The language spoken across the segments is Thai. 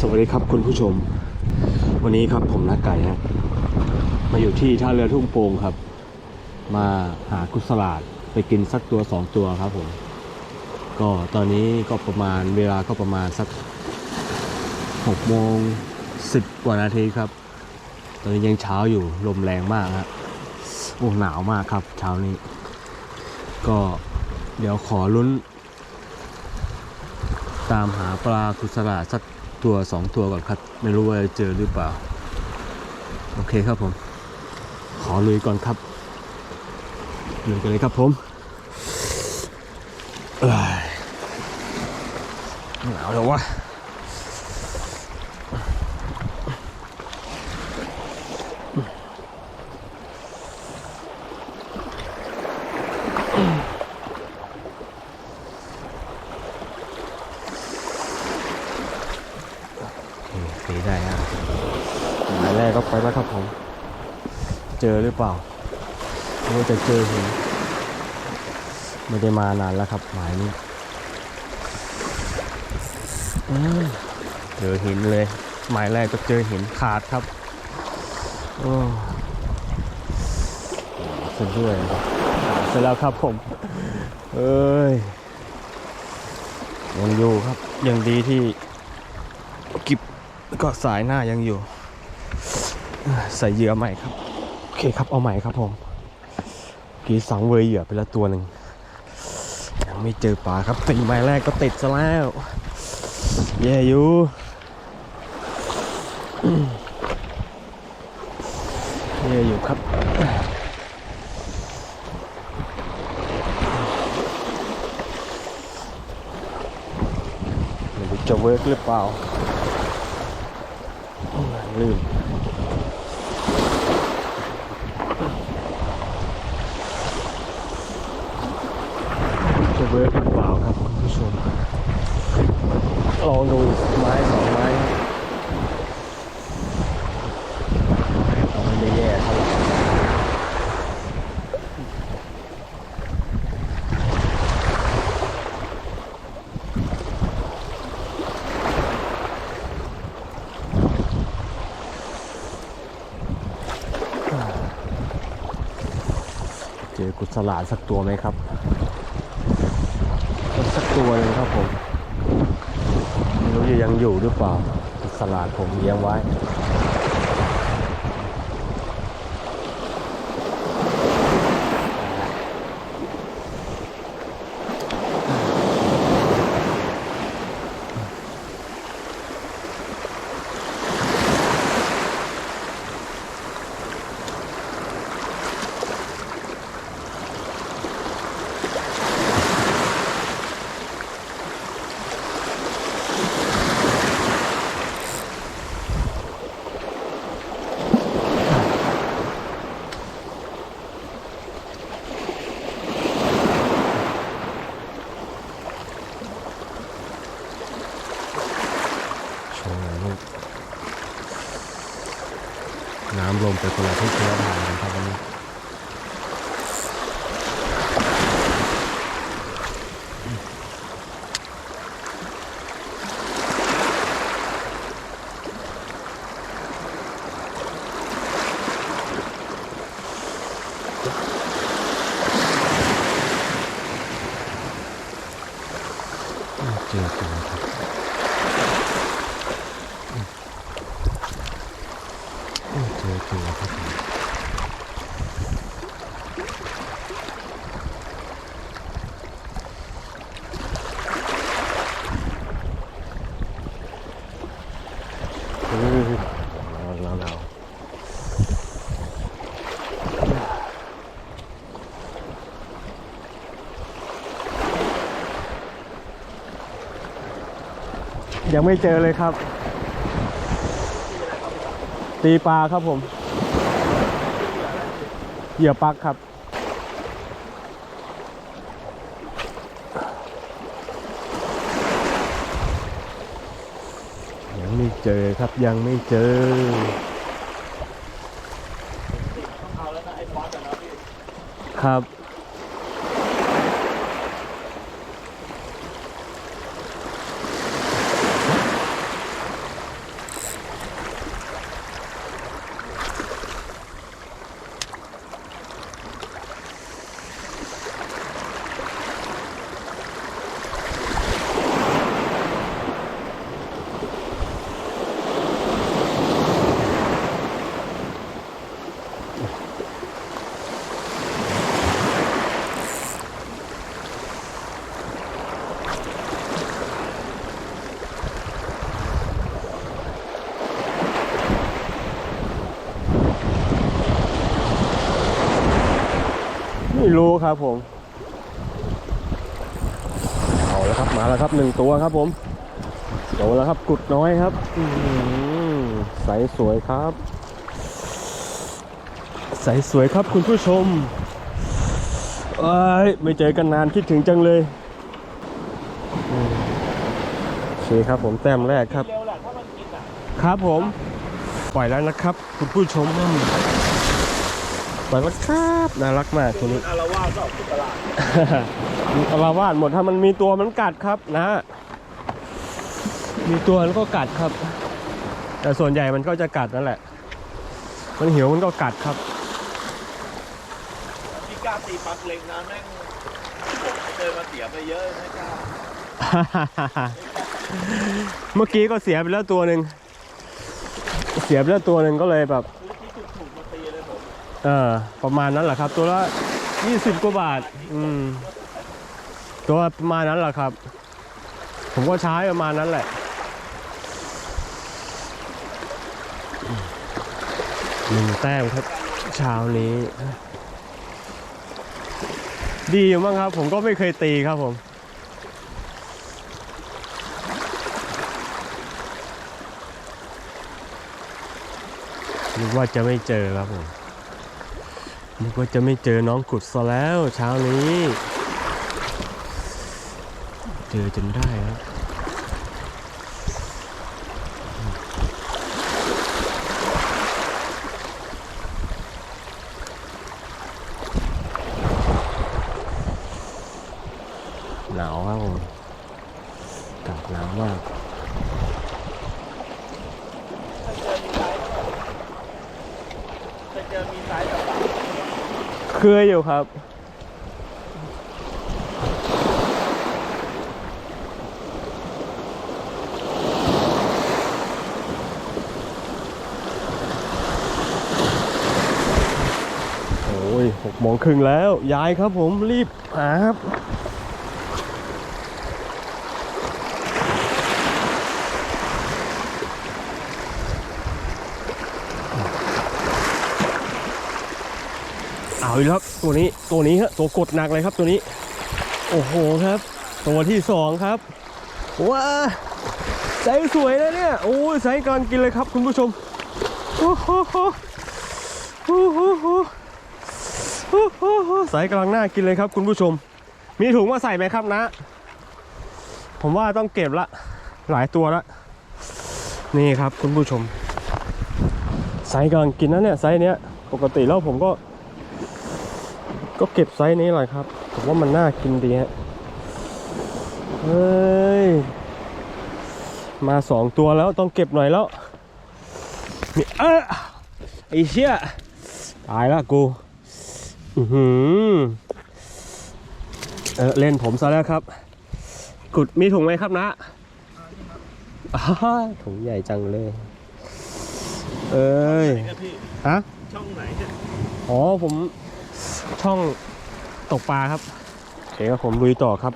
สวัสดีครับคุณผู้ชม วันนี้ครับผมนักไก่ฮะมาอยู่ที่ท่าเรือทุ่งโป่งครับ มาหากุศลาดไปกินสักตัวสองตัวครับผม ก็ตอนนี้ก็ประมาณเวลาก็ประมาณสักหกโมงสิบกว่านาทีครับ ตอนนี้ยังเช้าอยู่ลมแรงมากฮะโอ้หนาวมากครับเช้านี้ ก็เดี๋ยวขอลุ้น ตามหาปลากุศลาสัก ตัวสองตัวก่อนครับ ไม่รู้ว่าจะเจอหรือเปล่า โอเคครับผม ขอลุยก่อนครับลุยกันเลยครับผมหนาวแล้ววะสีได้ฮะหมายแรกก็ไปแล้วครับผม เจอหรือเปล่าไม่รู้จะเจอหินไม่ได้มานานแล้วครับหมายนี้อืมเจอหินเลย หมายแรกก็เจอหินขาดครับโอ้เสร็จด้วยขาดเสร็จแล้วครับผม เอ้ยยังอยู่ครับยังดีที่กิบก็สายหน้ายังอยู่ ใส่เหยื่อใหม่ครับโอ เคครับเอาใหม่ครับผมกีสังเวยเหยื่อไปแล้วตัวหนึ่งยังไม่เจอปลาครับตีไม้แรกก็ติดซะแล้วแย่อยู่แย่อยู่ครับจะเวิร์กหรือเปล่าลื่น จะเวิร์กหรือเปล่าครับคุณผู้ชม ลองดูไม้สองไม้ครับไม่ได้แย่เท่าไหร่เจอ กุศลาสักตัวไหมครับ สักตัวหนึงครับผมไม่รู้จะยังอยู่หรือเปล่ากุศลาผมเลี้ยงไว้ น้ำลมไปคนละทิศคนละทางกันครับวันนี้ เจอตัวครับเจอตัวครับผมอื้อหนาวหนาว ยังไม่เจอเลยครับ ตีปลาครับผมเหยื่อปักครับ ยังไม่เจอครับยังไม่เจอ ครับ รู้ครับผม เอาแล้วครับมาแล้วครับหนึ่งตัวครับผมโดนแล้วครับกุดน้อยครับอื้อหือใสสวยครับ ใสสวยครับคุณผู้ชมเอ้ยไม่เจอกันนานคิดถึงจังเลยอืมโอเคครับผมแต้มแรกครับเร็วแหละถ้ามันกินอะครับผม ปล่อยแล้วนะครับ คุณผู้ชม ปล่อยแล้วครับน่ารักมากตัวนี้อารวาสก็ที่ตลาดมันอารวาสหมดถ้ามันมีตัวมันกัดครับนะ มีตัวแล้วก็กัดครับ แต่ส่วนใหญ่มันก็จะกัดนั่นแหละ มันหิวมันก็กัดครับพี่กล้าตีปักเล็กนะแม่งเดินมาเสียไปเยอะไม่กล้าเมื่อกี้ก็เสียไปแล้วตัวหนึ่งเสียไปแล้วตัวหนึ่งก็เลยแบบ เออประมาณนั้นแหละครับ ตัวละยี่สิบกว่าบาท อืม ตัวประมาณนั้นแหละครับ ผมก็ใช้ประมาณนั้นแหละหนึ่งแต้มครับเช้านี้ ดีอยู่มั้งครับ ผมก็ไม่เคยตีครับผมนึกว่าจะไม่เจอครับผม นึกว่าจะไม่เจอน้องกุดซะแล้วเช้านี้ เจอจนได้ครับหนาวครับผมกาศหนาวมากถ้าเจอมีไซส์ถ้าเจอมีไซส์แบบ เคยอยู่ครับ โอ้ยหกโมงครึ่งแล้ว ยายครับผมรีบหาครับ อาอีกแล้วตัวนี้ตัวนี้ฮะตัวกดหนักเลยครับตัวนี้ โอ้โหครับ ตัวที่สองครับว้าไซส์สวยนะเนี่ยโอ้ยไซส์กำลังกินเลยครับคุณผู้ชมโอ้โหโอ้โหโอ้โหโอ้โหไซส์กำลังน่ากินเลยครับ คุณผู้ชม มีถุงมาใส่ไหมครับนะ ผมว่าต้องเก็บละ หลายตัวละนี่ครับคุณผู้ชมไซส์กำลังกินนะเนี่ยไซส์เนี้ยปกติแล้วผมก็ ก็เก็บไซส์นี้แหละครับ ผมว่ามันน่ากินดีฮะ เฮ้ย มาสองตัวแล้วต้องเก็บหน่อยแล้วนี่เออไอ้เชี่ยตายละกูอือหือเออเล่นผมซะแล้วครับ กุดมีถุงไหมครับนะอ้าวถุงใหญ่จังเลย เอ้ยไหนเนี่ยพี่ฮะช่องไหนเนี่ยอ๋อผม ช่องตกปลาครับโอเคครับผมลุยต่อครับ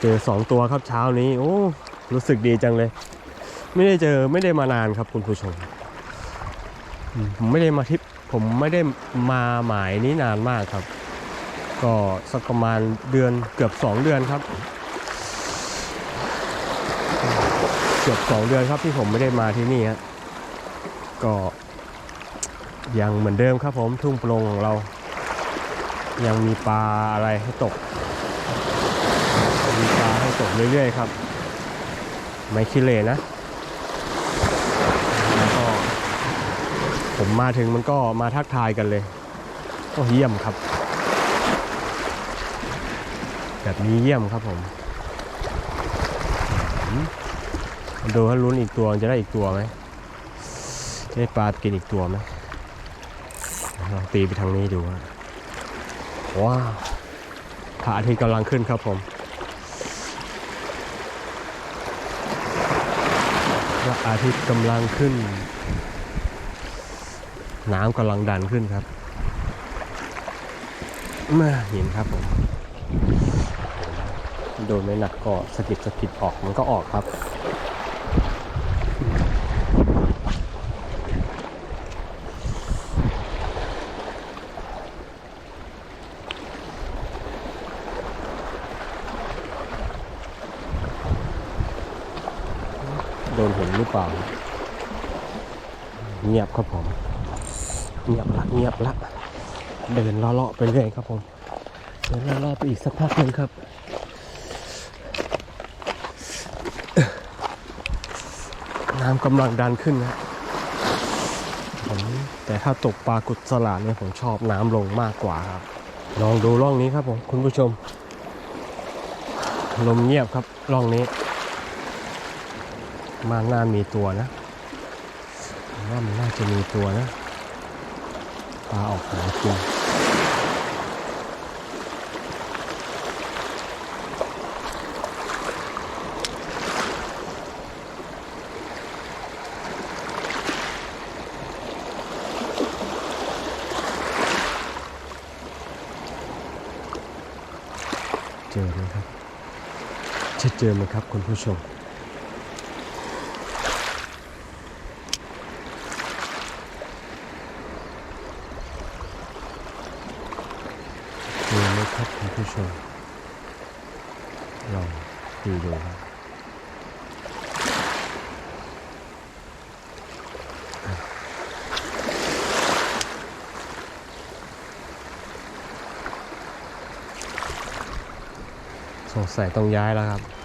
เจอสองตัวครับเช้านี้ โอ้รู้สึกดีจังเลย ไม่ได้เจอไม่ได้มานานครับคุณผู้ชมผมไม่ได้มาทริปผมไม่ได้มาหมายนี้นานมากครับ ก็สักประมาณเดือนเกือบสองเดือนครับ เกือบสองเดือนครับที่ผมไม่ได้มาที่นี่ฮะก็ ยังเหมือนเดิมครับผมทุ่งโปรงของเรา ยังมีปลาอะไรให้ตก มีปลาให้ตกเรื่อยๆครับ ไม่คิเลยนะแล้วก็ผมมาถึงมันก็มาทักทายกันเลยโอ้เยี่ยมครับ แบบนี้เยี่ยมครับผมดูให้ลุ้นอีกตัวจะได้อีกตัวไหมได้ปลากินอีกตัวไหม ลองตีไปทางนี้ดูฮะว้าวพระอาทิตย์กำลังขึ้นครับผมพระอาทิตย์กำลังขึ้น น้ำกำลังดันขึ้นครับมาเห็นครับผมโดนไม่หนักก็สะกิดสะกิดออกมันก็ออกครับ อ โดนเห็นหรือเปล่า เงียบครับผม เงียบละเงียบละเดินเลาะๆไปเรื่อยครับผม เดินเลาะๆไปอีกสักพักหนึ่งครับน้ำกำลังดันขึ้นนะผมแต่ถ้าตกปลากุดสลาดเนี่ยผมชอบน้ำลงมากกว่าครับ ลองดูร่องนี้ครับผมคุณผู้ชม ลมเงียบครับร่องนี้ มากน่ามีตัวนะ ว่ามันน่าจะมีตัวนะปลาออกหากินเจอไหมครับ จะเจอไหมครับคุณผู้ชม เจอไหมครับคุณผู้ ชมลองดูดูครับสงสัยต้องย้ายแล้วครับ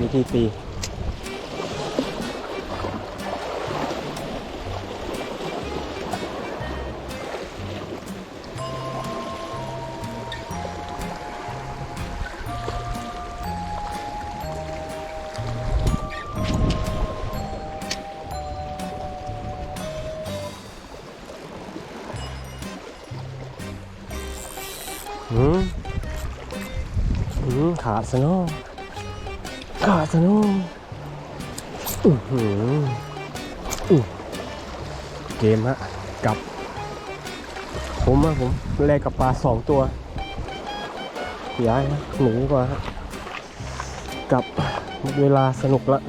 วิธีตีอืมอืมขาดซะเนาะ กาสะนาะอือหืออือเกมฮะกับ ผมอะผมแลกกับปลาสองตัวย้ายฮะหนูกว่าฮะกับเวลาสนุกละ